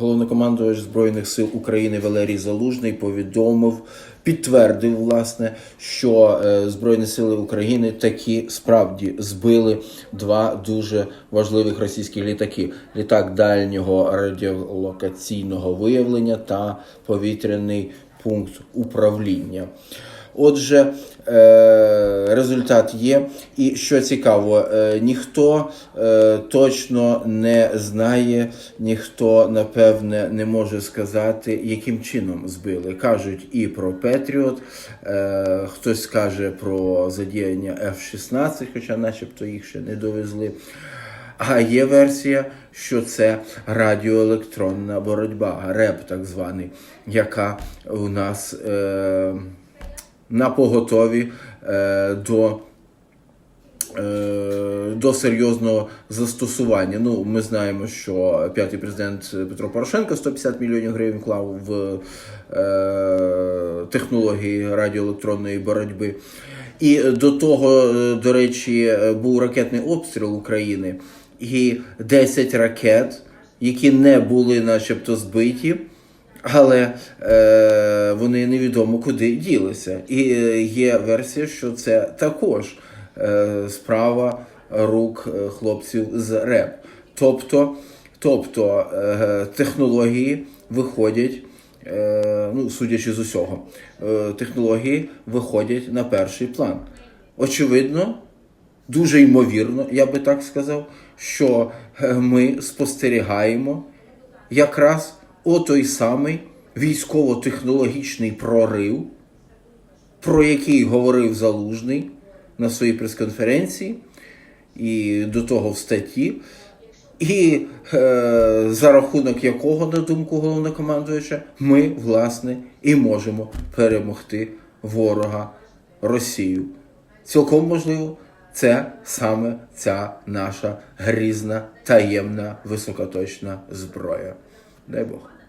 Головнокомандувач Збройних сил України Валерій Залужний повідомив, підтвердив, власне, що е, Збройні сили України такі справді збили два дуже важливих російських літаки: літак дальнього радіолокаційного виявлення та повітряний пункт управління. Отже, е, результат є. І що цікаво, е, ніхто е, точно не знає, ніхто напевне не може сказати, яким чином збили. Кажуть і про Петріот, хтось каже про задіяння F-16, хоча начебто їх ще не довезли. А є версія, що це радіоелектронна боротьба, РЕП так званий, яка у нас на поготові е, до, е, до серйозного застосування. Ну, ми знаємо, що п'ятий президент Петро Порошенко 150 мільйонів гривень вклав в е, технології радіоелектронної боротьби. І до того, е, до речі, був ракетний обстріл України, і 10 ракет, які не були начебто збиті, але е, вони невідомо куди ділися. І е, є версія, що це також е, справа рук е, хлопців з РЕП. Тобто, тобто е, технології виходять. Е, ну, судячи з усього, е, технології виходять на перший план. Очевидно, дуже ймовірно, я би так сказав, що е, ми спостерігаємо якраз отой самий військово-технологічний прорив, про який говорив Залужний на своїй прес-конференції, і до того в статті, і е, за рахунок якого, на думку головнокомандуюча, ми, власне, і можемо перемогти ворога Росію. Цілком можливо, це саме ця наша грізна, таємна, високоточна зброя. Né, Débora.